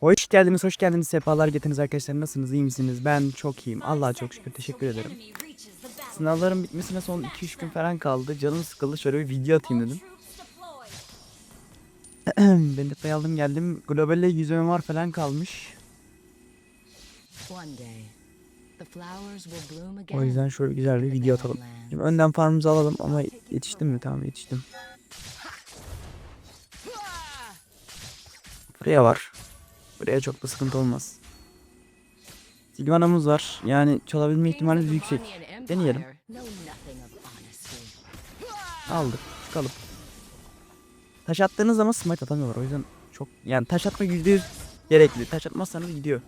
Hoş geldiniz, hoş geldiniz. Sefalar getirdiniz arkadaşlar. Nasılsınız, iyi misiniz? Ben çok iyiyim. Allah'a çok şükür. Teşekkür ederim. Sınavların bitmesine son 2-3 gün falan kaldı. Canım sıkıldı. Şöyle bir video atayım dedim. ben de aldım geldim. Global'de 100 var falan kalmış. O yüzden şöyle güzel bir video atalım. Şimdi önden farmımızı alalım ama yetiştim mi? Tamam yetiştim. Buraya var. Buraya çok da sıkıntı olmaz. Silvana'mız var. Yani çalabilme ihtimalimiz yüksek. Deneyelim. Aldık. Çıkalım. Taş attığınız zaman smite atamıyorlar. O yüzden çok yani taş atma %100 gerekli. Taş atmazsanız gidiyor.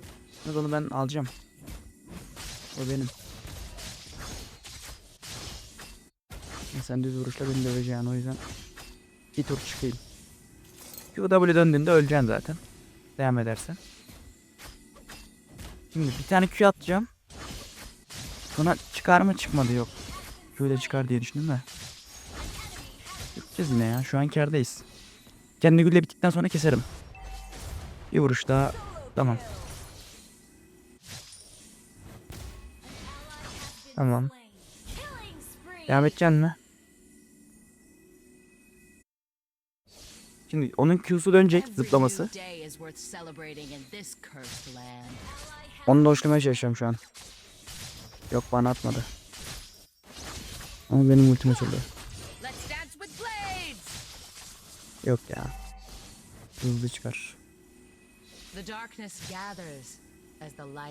Yalnız onu ben alacağım. O benim. Sen düz vuruşla beni döveceksin o yüzden. Bir tur çıkayım. QW döndüğünde öleceksin zaten. Devam edersen. Şimdi bir tane Q atacağım. Sonra çıkar mı çıkmadı yok. Q'yle çıkar diye düşündüm de. Yapacağız yine ya. Şu an kârdayız. Kendi gülle bittikten sonra keserim. Bir vuruş daha. Tamam. Tamam. Devam edeceksin mi? Şimdi onun Q'su dönecek zıplaması. Onu da hoşlamaya çalışıyorum şu an. Yok bana atmadı. Ama benim ultim açıldı. Yok ya. Hızlı çıkar.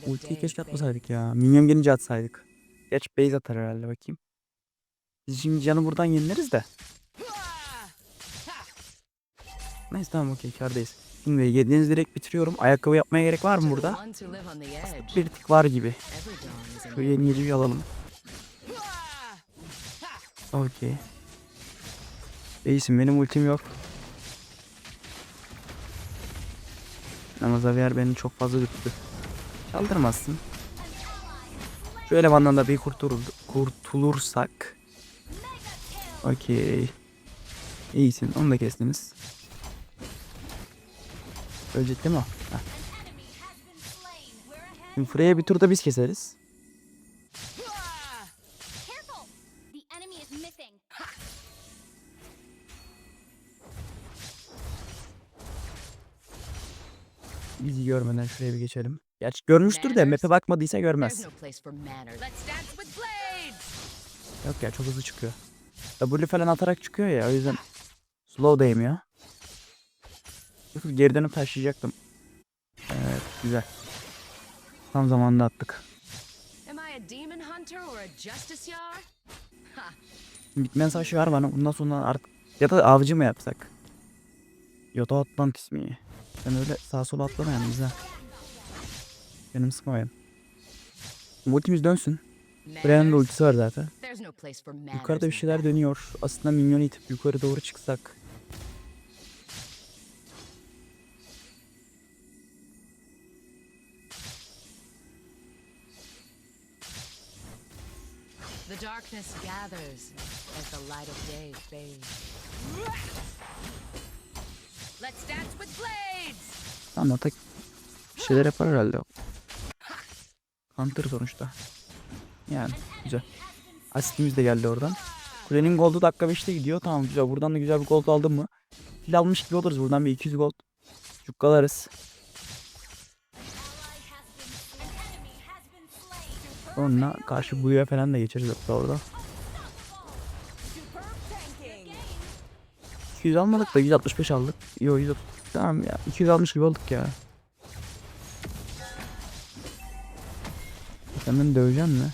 Ultiyi keşke atmasaydık ya. Minyon gelince atsaydık. Geç base atar herhalde bakayım. Biz şimdi canı buradan yenileriz de. Neyse tamam okey kardayız. Şimdi yediğiniz direkt bitiriyorum. Ayakkabı yapmaya gerek var mı burada? Bir tık var gibi. Şu yeni bir alalım. Okey. İyisin benim ultim yok. Ama Xavier beni çok fazla dürttü. Çaldırmazsın. Şu elemandan da bir kurtulur, kurtulursak. Okey. İyisin onu da kestiniz. Ölecek değil mi o? Heh. Şimdi Freya bir turda biz keseriz. Bizi görmeden şuraya bir geçelim. Gerçi görmüştür de map'e bakmadıysa görmez. Yok ya çok hızlı çıkıyor. W falan atarak çıkıyor ya o yüzden slow değmiyor. Yusuf geri dönüp taşıyacaktım. Evet güzel. Tam zamanında attık. Bitmeyen savaşı var bana. Bundan sonra artık ya da avcı mı yapsak? Ya da Atlantis mi? Sen öyle sağa sola atlama ha. Benim sıkmayın. Ultimiz dönsün. Brian'ın da ultisi var zaten. Yukarıda bir şeyler dönüyor. Aslında minyonu itip yukarı doğru çıksak. The darkness gathers as the light of day fades. Let's dance with blades! Tamam atak bir şeyler yapar herhalde o. Hunter sonuçta. Yani güzel. Asistimiz de geldi oradan. Kulenin goldu dakika 5'te gidiyor. Tamam güzel. Buradan da güzel bir gold aldım mı? Fil almış gibi oluruz. Buradan bir 200 gold cukkalarız. Sonra karşı buya falan da geçeriz hatta orada. 200 almadık da 165 aldık. Yo 130. Tamam ya 200 almış gibi olduk ya. Sen beni döveceksin mi?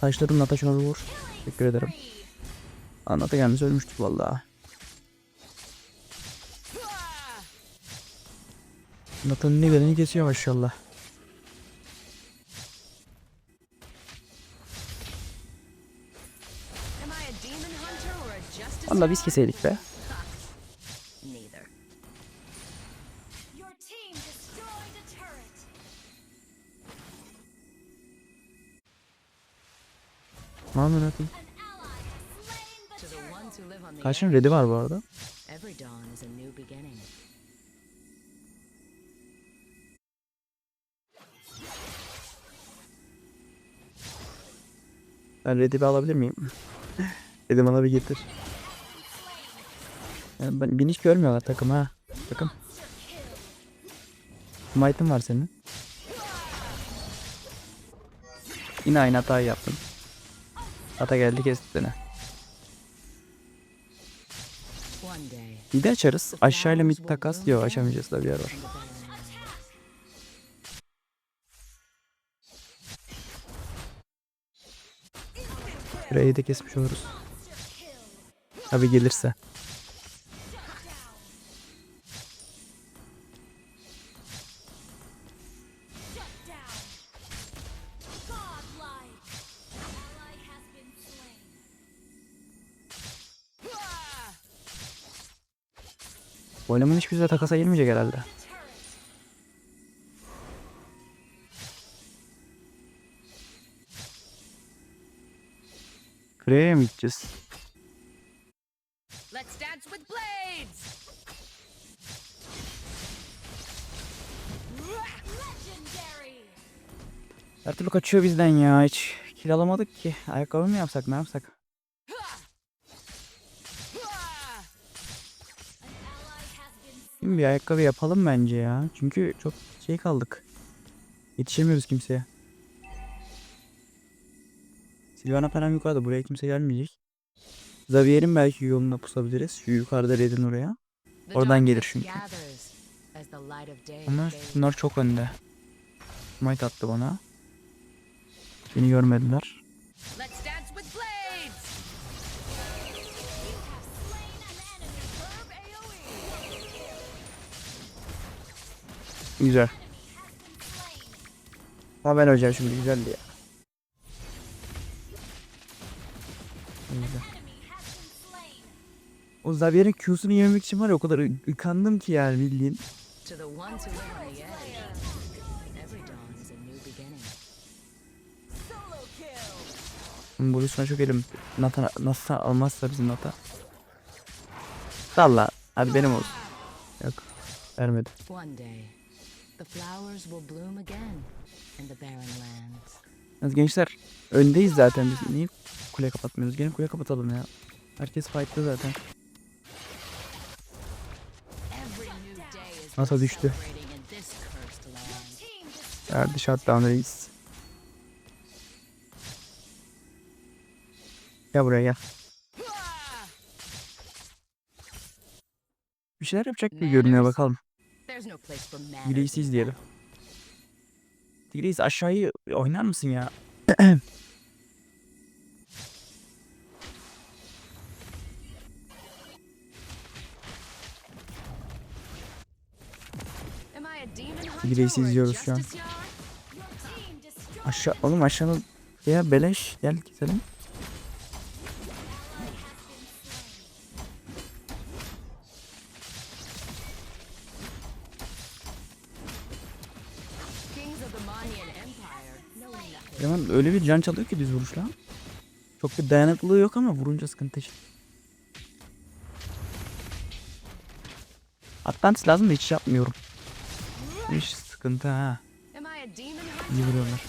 Taşladım Nata şunu vur. Teşekkür ederim. Anlata kendisi ölmüştük vallahi. Nata'nın ne geleni kesiyor maşallah. Şuradan da biz keseydik be. Aman. Kaçın red'i var bu arada. Ben red'i alabilir miyim? Red'i bana bir getir. Yani ben, beni hiç görmüyorlar takım ha. Takım. Smite'ın var senin. Yine aynı hatayı yaptın. Hata geldi kesti seni. Bir de açarız. Aşağıyla mid takas diyor. Açamayacağız da bir yer var. Burayı da kesmiş oluruz. Tabi gelirse. Süre takasa girmeyecek herhalde. Freya mı gideceğiz? Let's dance with blades! Legendary. Her türlü kaçıyor bizden ya. Hiç kill alamadık ki. Ayakkabı mı yapsak ne yapsak? Bir ayakkabı yapalım bence ya. Çünkü çok şey kaldık. Yetişemiyoruz kimseye. Silvana falan yukarıda. Buraya kimse gelmeyecek. Xavier'in belki yoluna pusabiliriz. Şu yukarıda Red'in oraya. Oradan gelir çünkü. Ama bunlar çok önde. Smite attı bana. Beni görmediler. Güzel. Ha ben öleceğim şimdi güzeldi ya. Güzel. O Xavier'in Q'sunu yememek için var ya o kadar ı- ıkandım ki yani bildiğin. Bu üstüne çok elim. Nata nasıl almazsa bizim Nata. Salla. Hadi benim olsun. Yok. Vermedi. The flowers will bloom again in the barren lands. Yalnız gençler öndeyiz zaten biz. Niye kule kapatmıyoruz? Gelin kule kapatalım ya. Herkes fight'ta zaten. Worth düştü. Verdi shutdown reis. Gel buraya gel. Bir şeyler yapacak gibi görünüyor bakalım. İn izleyelim. Tigreis aşağıyı oynar mısın ya? Am I a demon hunter Tigreis'i or a izliyoruz şu an. Aşağı oğlum aşağının ya beleş gel gidelim. Öyle bir can çalıyor ki düz vuruşla. Çok bir dayanıklılığı yok ama vurunca sıkıntı. işte. Atlantis lazım da hiç yapmıyorum. İş sıkıntı ha. İyi vuruyorlar.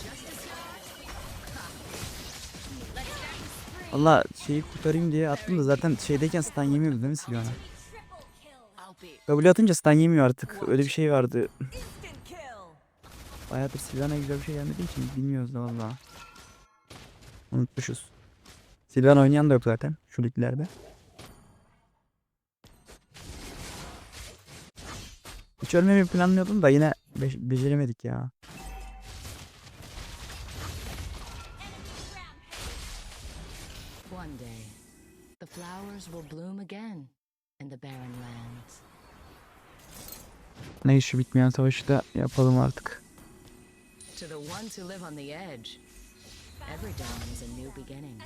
Valla şeyi kurtarayım diye attım da zaten şeydeyken stun yemiyordu değil mi Silvana? W atınca stun yemiyor artık. Öyle bir şey vardı. Bayağıdır Silvana güzel bir şey gelmediği için bilmiyoruz da valla. Unutmuşuz. Silvana oynayan da yok zaten şu liglerde. Hiç ölmemeyi planlıyordum da yine be- beceremedik ya. One day, the flowers will bloom again in the barren lands. Ne işi bitmeyen savaşı da yapalım artık. To the ones who live on the edge, every dawn is a new beginning.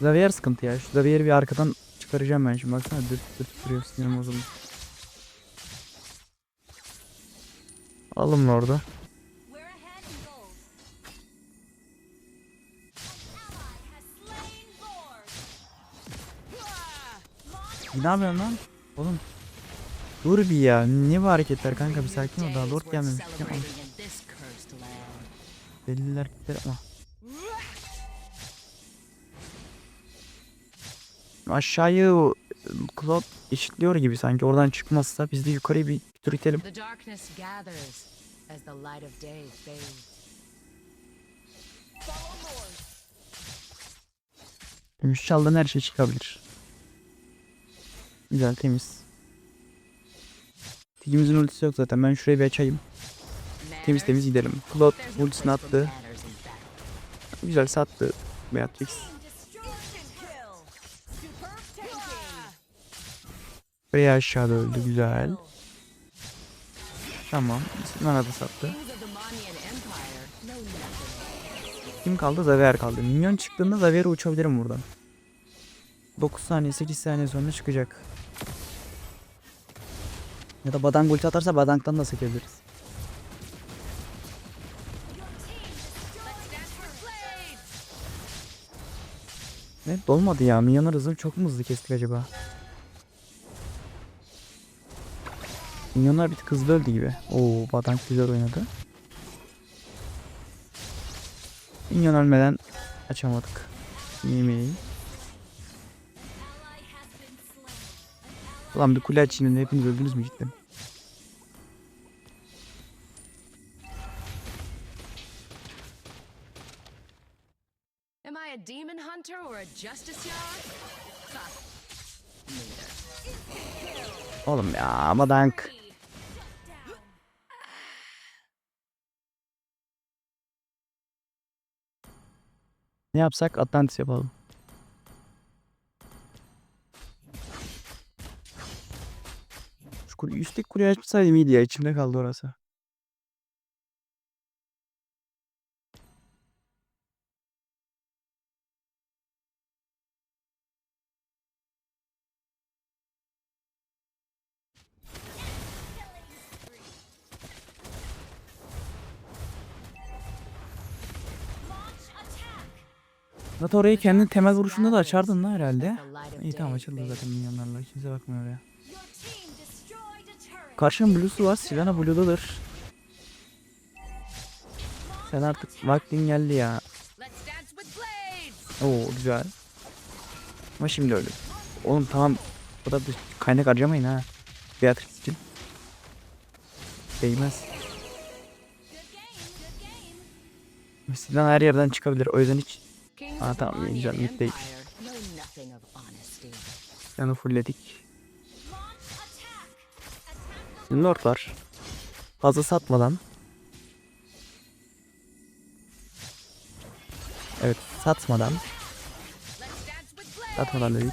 Xavier sıkıntı ya. Şu Xavier'i bir arkadan çıkaracağım ben şimdi. Baksana dürt dürt duruyor sinirim bozuldu. Alalım orada? Ne yapıyorsun lan? Oğlum Dur bir ya. Ne bu hareketler kanka bir sakin ol daha lord gelmemiş. land. Deliler gider ama. Aşağıyı o, Claude eşitliyor gibi sanki oradan çıkmazsa biz de yukarıyı bir tur itelim. Gümüş çaldan her şey çıkabilir. Güzel temiz. Tigimizin ultisi yok zaten ben şurayı bir açayım. Temiz temiz gidelim. No ultisini attı. Güzel sattı Beatrix. Buraya aşağıda öldü güzel. Tamam. Nana da sattı. Kim kaldı? Zaver kaldı. Minyon çıktığında Zaver'e uçabilirim buradan. 9 saniye 8 saniye sonra çıkacak. Ya da Badang ulti atarsa Badang'dan da sekebiliriz. Ne dolmadı ya. Minyonlar hızını çok mu hızlı kestik acaba? Minyonlar bir tık hızlı öldü gibi. Oo Badang güzel oynadı. Minyon ölmeden açamadık. Yemeği. Ulan bir kule açayım hepiniz öldünüz mü cidden? Am I a demon hunter or a justice yard? Oğlum ya. Shut down. Ne yapsak Atlantis yapalım. Kule, üstteki kuleyi açmasaydım iyiydi ya içimde kaldı orası. Zaten orayı kendi temel vuruşunda da açardın lan herhalde. İyi tamam açıldı zaten minyonlarla. Kimse bakmıyor oraya. Karşının Blue'su var. Silana Blue'dadır. Sen artık vaktin geldi ya. Oo güzel. Ama şimdi öyle. Oğlum tamam. Bu da bir kaynak harcamayın ha. Beatrix için. Değmez. Silah her yerden çıkabilir. O yüzden hiç Aa, tamam, güzel, mid değil. Yanı fullledik. The Lord var. Fazla satmadan. Evet satmadan. Satmadan dedik.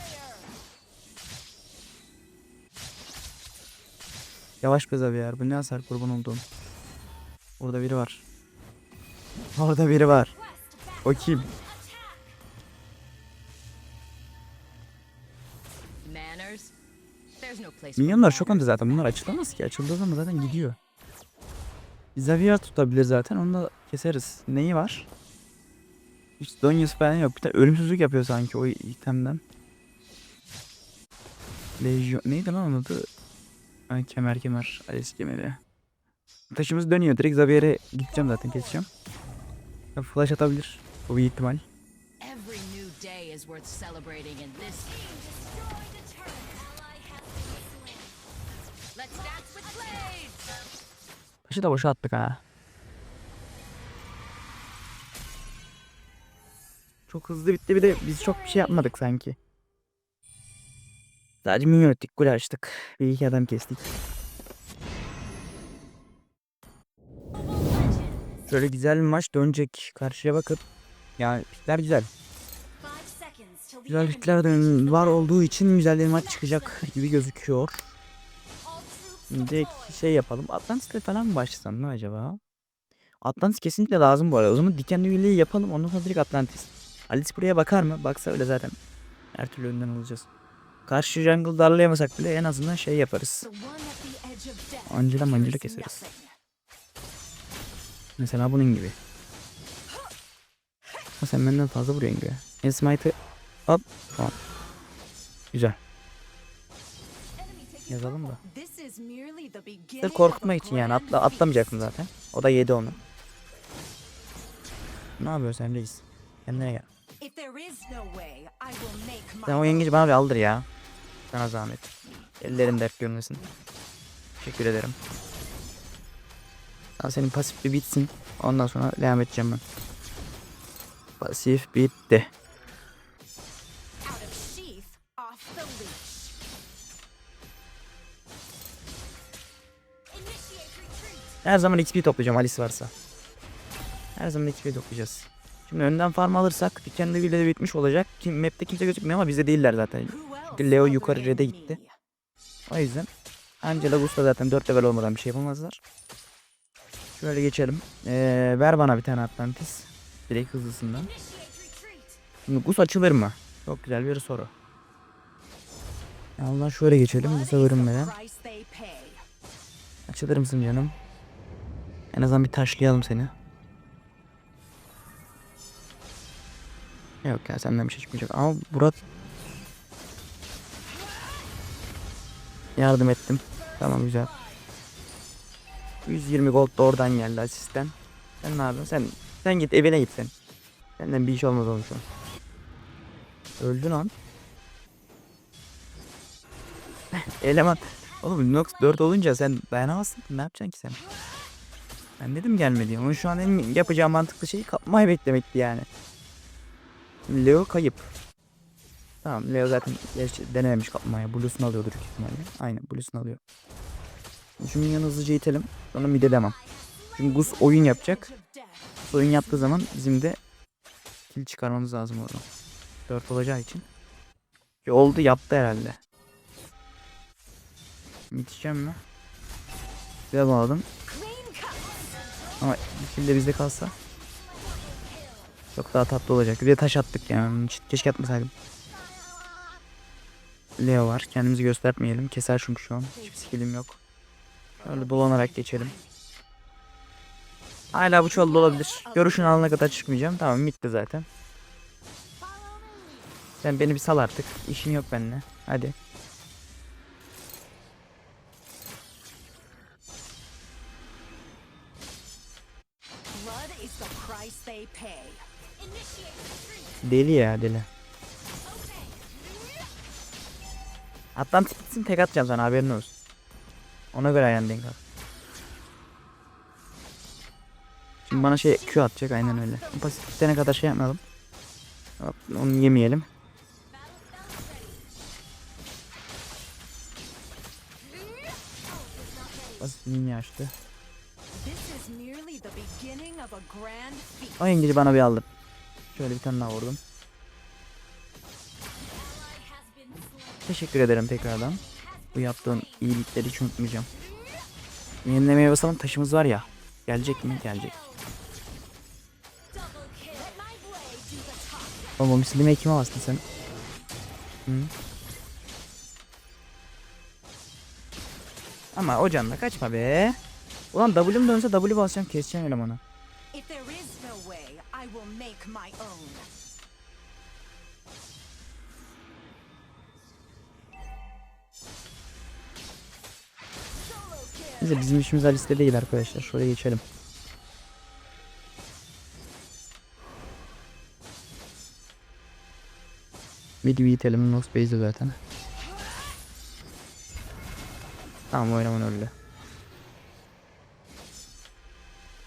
Yavaş be Xavier. Bu ne hasar kurban olduğum. Orada biri var. Orada biri var. O kim? Minyonlar çok önde zaten. Bunlar açılamaz ki. Açıldığı zaman zaten gidiyor. Xavier tutabilir zaten. Onu da keseriz. Neyi var? Hiç Donyas falan yok. Bir de ölümsüzlük yapıyor sanki o itemden. Legion. Neydi lan onun adı? Ay, kemer kemer. Ares kemeri. Taşımız dönüyor. Direkt Xavier'e gideceğim zaten keseceğim. Ya Flash atabilir. Bu bir ihtimal. Taşı da boşa attık ha. Çok hızlı bitti bir de biz çok bir şey yapmadık sanki. Sadece minyon ettik, gol açtık. Bir iki adam kestik. Şöyle güzel bir maç dönecek. Karşıya bakıp. Yani pikler güzel. Güzel pikler var olduğu için güzel bir maç çıkacak gibi gözüküyor. Deployed. şey yapalım. Atlantis'te falan mı başlasam ne acaba? Atlantis kesinlikle lazım bu arada. O zaman dikenli üyeliği yapalım. Ondan sonra direkt Atlantis. Alice buraya bakar mı? Baksa öyle zaten. Her türlü önden alacağız. Karşı jungle darlayamasak bile en azından şey yaparız. Mancala fears keseriz. Mesela bunun gibi. Ama sen benden fazla vuruyorsun gibi. En smite'ı hop tamam. Güzel. Yazalım da. Sırf korkutmak için yani atla, atlamayacaktım zaten. O da yedi onu. Ne yapıyorsun sen reis? Kendine gel. Sen o yengeci bana bir aldır ya. Sana zahmet. Ellerin dert görmesin. Teşekkür ederim. Tamam senin pasif bir bitsin. Ondan sonra devam edeceğim ben. Pasif bitti. Her zaman XP toplayacağım Alice varsa. Her zaman XP toplayacağız. Şimdi önden farm alırsak bir kendi bile de bitmiş olacak. Kim, map'te kimse gözükmüyor ama bizde değiller zaten. Çünkü Leo yukarı red'e gitti. O yüzden Angela Gus'ta zaten 4 level olmadan bir şey yapamazlar. Şöyle geçelim. Ee, ver bana bir tane Atlantis. Direkt hızlısından. Şimdi Gus açılır mı? Çok güzel bir soru. Allah şöyle geçelim. Gus'a görünmeden. Açılır mısın canım? En azından bir taşlayalım seni. Yok ya senden bir şey çıkmayacak. Ama Burak... Yardım ettim. Tamam güzel. 120 gold da oradan geldi asisten. Sen ne yapıyorsun? Sen, sen git evine git sen. Senden bir iş olmaz oğlum şu an. Öldü lan. Eleman. Oğlum Nox 4 olunca sen dayanamazsın. Ne yapacaksın ki sen? Ben dedim gelme diye. Onun şu an en yapacağı mantıklı şey kapmayı beklemekti yani. Leo kayıp. Tamam Leo zaten denememiş kapmaya. Blue'sunu alıyordur büyük ihtimalle. Aynen Blue'sunu alıyor. Şu minyonu hızlıca itelim. Sonra mide demem. Çünkü Gus oyun yapacak. Gus oyun yaptığı zaman bizim de kill çıkarmamız lazım oradan. 4 olacağı için. Ki oldu yaptı herhalde. Biteceğim mi? Güzel bağladım. Ama kill de bizde kalsa çok daha tatlı olacak. Bir de taş attık yani. Keşke atmasaydım. Leo var. Kendimizi göstermeyelim. Keser çünkü şu an. Hiçbir skillim yok. Öyle dolanarak geçelim. Hala bu çuvalda olabilir. Görüşün alana kadar çıkmayacağım. Tamam bitti zaten. Sen beni bir sal artık. İşin yok benimle. Hadi. Deli ya deli. Atlantis bitsin tek atacağım sana haberin olsun. Ona göre ayağını denk. Şimdi bana şey Q atacak aynen öyle. Pasif bitene kadar şey yapmayalım. Onu yemeyelim. Pasif mini açtı. O yengeci bana bir aldım. Şöyle bir tane daha vurdum. Teşekkür ederim tekrardan. Bu yaptığın iyilikleri hiç unutmayacağım. Yenilemeye basalım taşımız var ya. Gelecek mi? Gelecek. Oğlum o misilime kime bastın sen? Hı? Ama o canla kaçma be. Ulan W'm dönse W basacağım keseceğim elemanı. Neyse bizim işimiz Alice'de değil arkadaşlar. Şöyle geçelim. Midi bir itelim. Nox base'de zaten. Tamam oynaman öldü.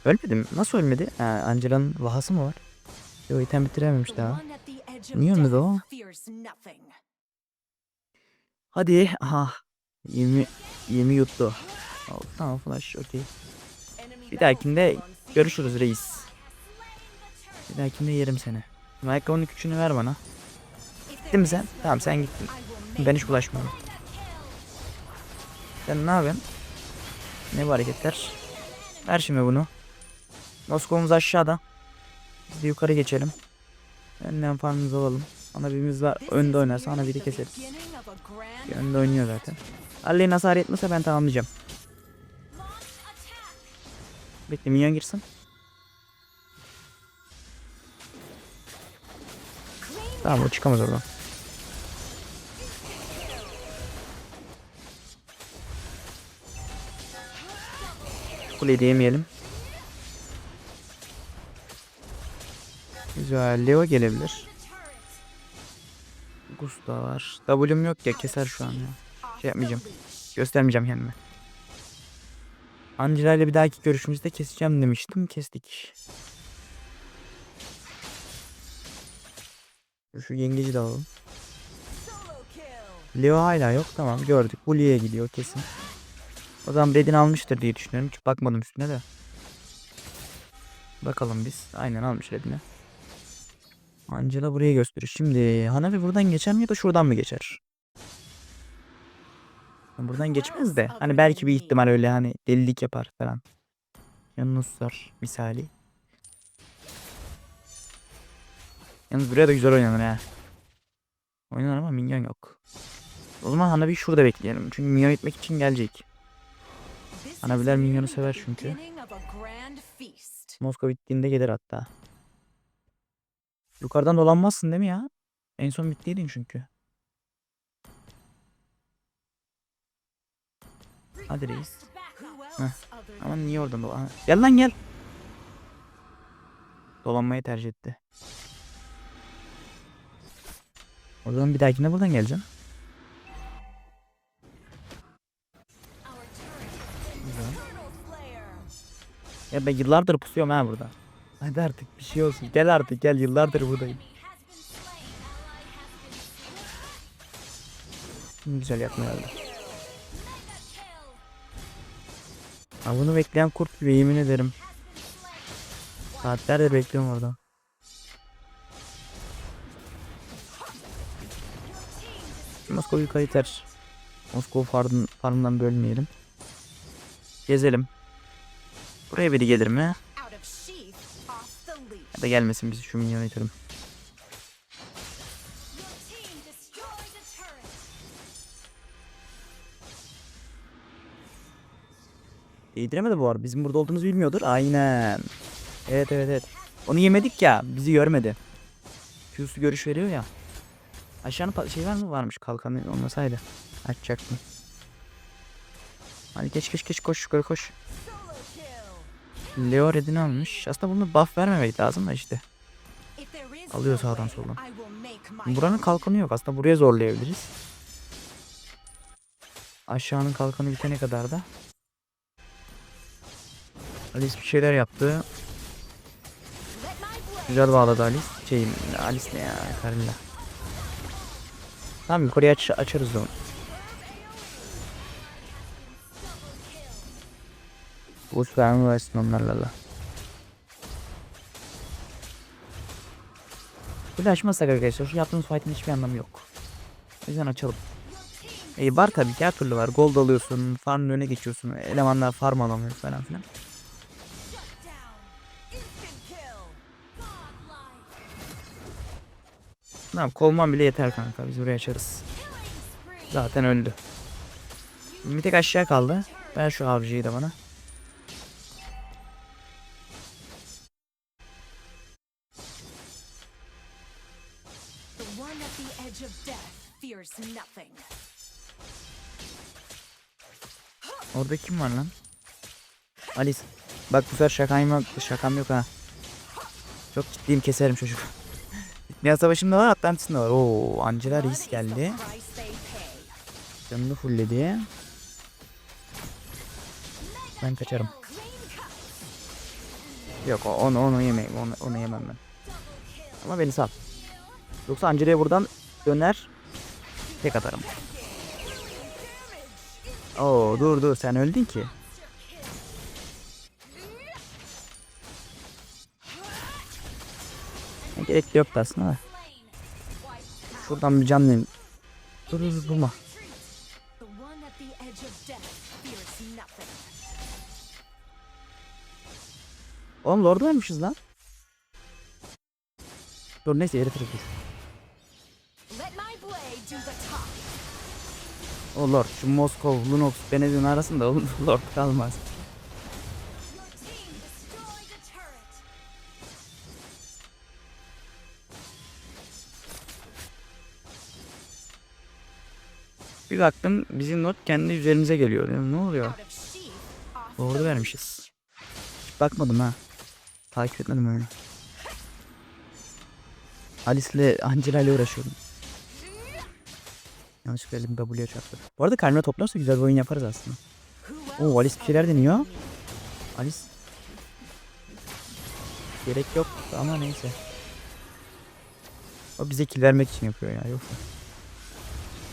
Ölmedi mi? Nasıl ölmedi? Ha, Angela'nın vahası mı var? Yo item bitirememiş daha. Niye ölmedi o? Hadi. Aha. 20 20 yuttu. Oh, tamam flash okey. Bir dahakinde görüşürüz reis. Bir dahakinde yerim seni. Ayakkabının küçüğünü ver bana. Gittin mi sen? Tamam sen gittin. Ben hiç bulaşmıyorum. Sen ne yapıyorsun? Ne bu hareketler? Ver şimdi bunu. Noskomuz aşağıda. Biz yukarı geçelim. Önden farmımızı alalım. Ana birimiz var. Önde oynarsa ana biri keseriz. Önde oynuyor zaten. Aleyna hasar etmese ben tamamlayacağım. Bekle minyon girsin. Tamam o çıkamaz oradan. Kuleyi diyemeyelim. Güzel. Leo gelebilir. Gusta var. W'm yok ya keser şu an ya. Şey yapmayacağım. Göstermeyeceğim kendimi. Angela ile bir dahaki görüşümüzde keseceğim demiştim. Kestik. Şu yengeci de alalım. Leo hala yok. Tamam gördük. Bu Leo'ya gidiyor kesin. O zaman Red'in almıştır diye düşünüyorum. Hiç bakmadım üstüne de. Bakalım biz. Aynen almış Red'ini. Angela burayı gösteriyor. Şimdi Hanabi buradan geçer mi ya da şuradan mı geçer? Buradan geçmez de. Hani belki bir ihtimal öyle hani delilik yapar falan. Yanını tutar misali. Yalnız buraya da güzel oynanır ha. Oynar ama minyon yok. O zaman Hanabi şurada bekleyelim. Çünkü minyon etmek için gelecek. Hanabiler minyonu sever çünkü. beginning of a grand feast. Moskova bittiğinde gelir hatta. Yukarıdan dolanmazsın değil mi ya? En son bittiydin çünkü. Hadi reis. Heh. else other Ama than niye oradan dolan? Gel lan gel. Dolanmayı tercih etti. O zaman bir dahakine buradan geleceğim. Ya ben yıllardır pusuyorum ha burada. Hadi artık bir şey olsun. Gel artık gel yıllardır buradayım. Güzel yapma geldi. Ha bunu bekleyen kurt gibi yemin ederim. Saatlerdir bekliyorum orada. Moskova yukarı iter. Moskova farm, farmından bölmeyelim. Gezelim. Buraya biri gelir mi? Ya da gelmesin biz şu minyonu itelim. Değdiremedi bu arada. Bizim burada olduğumuzu bilmiyordur. Aynen. Evet evet evet. Onu yemedik ya. Bizi görmedi. Q'su görüş veriyor ya. Aşağının şey var mı? Varmış kalkanı olmasaydı. Açacaktım. Hadi geç geç geç koş yukarı koş. Leo redini almış. Aslında bunu buff vermemek lazım da işte. Alıyor sağdan soldan. Buranın kalkanı yok. Aslında buraya zorlayabiliriz. Aşağının kalkanı bitene kadar da. Alice bir şeyler yaptı. Güzel bağladı Alice. Şey Alice ne ya Karilla. Tamam yukarıya aç açarız onu. Bu süpermi versin onlarla da. Böyle açmazsak arkadaşlar şu yaptığımız fight'ın hiçbir anlamı yok. O yüzden açalım. E var tabii ki her türlü var. Gold alıyorsun, farmın öne geçiyorsun, elemanlar farm alamıyor falan filan. Tamam kovman bile yeter kanka biz buraya açarız. Zaten öldü. Bir tek aşağı kaldı. Ver şu avcıyı da bana. One at the edge of death fears nothing. Orada kim var lan? Alice. Bak bu sefer şakam yok, şakam yok ha. Çok ciddiyim keserim çocuk. Dünya Savaşı'nda var Atlantis'in de var. Oo Angela Reis geldi. Canını fullledi. Ben kaçarım. Yok onu onu yemeyim. Onu, onu yemem ben. Ama beni sal. Yoksa Angela'ya buradan döner. Tek atarım. Oo dur dur sen öldün ki. Gerek yoktu aslında da. Şuradan bir canlı. Dur dur nothing. Oğlum Lord'u vermişiz lan. Dur neyse eritiriz dur. O Lord şu Moskov, Lunox, Benedik'in arasında Lord kalmaz. Bir baktım bizim Lord kendi üzerimize geliyor. Dedim, ne oluyor? The vermişiz. bakmadım ha. Takip etmedim öyle. Alice'le Angela ile uğraşıyordum. Yanlışlıkla elim W'ye çarptı. Bu arada karnına toplarsa güzel bir oyun yaparız aslında. Oo Alice bir şeyler deniyor. Alice. Gerek yok ama neyse. O bize kill vermek için yapıyor ya yoksa.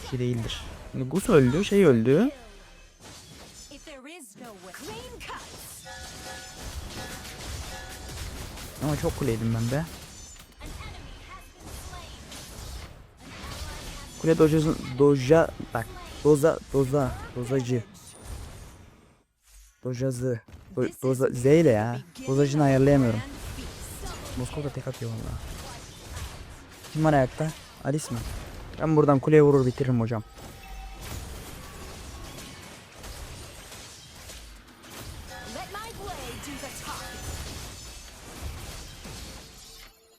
Bir şey değildir. Şimdi Gus öldü, şey öldü. Ama çok kuleydim ben be. Kule dojası, doja, bak, doza, doza, dozacı. Dojazı, do, doza, Z ile ya. Dozacını ayarlayamıyorum. feast. Moskova'da tek atıyor valla. Kim var ayakta? Alice mi? Ben buradan kuleye vurur bitiririm hocam.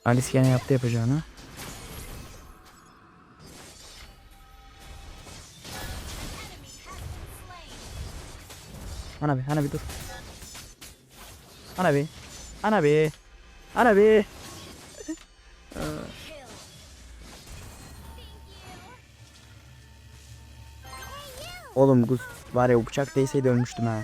Alice gene yaptı yapacağını. Ana bir, ana bir dur. Ana bir. Ana bir. Ana bir. Oğlum Gus var ya bıçak değseydi ölmüştüm ha.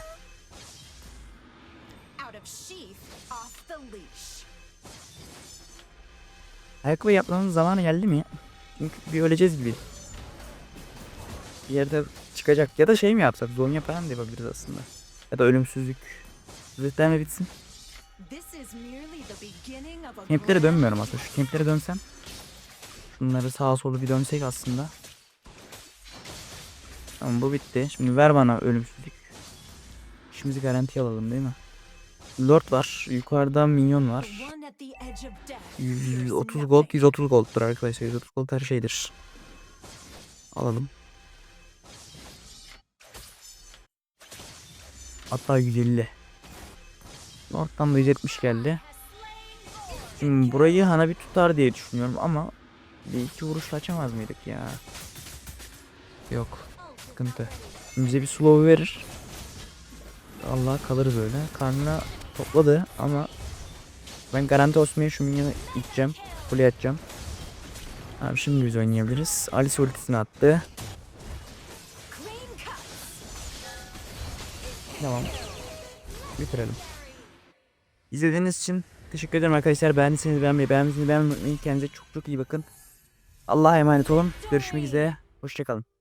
Ayakkabı yapmamız zamanı geldi mi? Çünkü bir öleceğiz gibi. Bir yerde çıkacak. Ya da şey mi yapsak? Zonya falan da yapabiliriz aslında. Ya da ölümsüzlük. Zırhlar mı bitsin? Kemplere dönmüyorum aslında. Şu kemplere dönsem. Şunları sağa sola bir dönsek aslında. Tamam bu bitti. Şimdi ver bana ölümsüzlük. İşimizi garantiye alalım değil mi? Lord var. Yukarıda minyon var. The one at the edge of death fears 130 gold, nothing. 130 gold'dur arkadaşlar. 130 gold her şeydir. Alalım. Hatta 150. North'tan da 170 geldi. Şimdi burayı Hana bir tutar diye düşünüyorum ama bir iki vuruşla açamaz mıydık ya? Yok. Sıkıntı. Bize bir slow verir. Allah kalırız öyle. Karnına topladı ama ben garanti diye şu minyonu iteceğim. Kule atacağım. Abi şimdi biz oynayabiliriz. Alice ultisini attı. Tamam. Bitirelim. İzlediğiniz için teşekkür ederim arkadaşlar. Beğendiyseniz beğenmeyi, beğenmediyseniz beğenmeyi. Kendinize çok çok iyi bakın. Allah'a emanet olun. Görüşmek üzere. Hoşçakalın.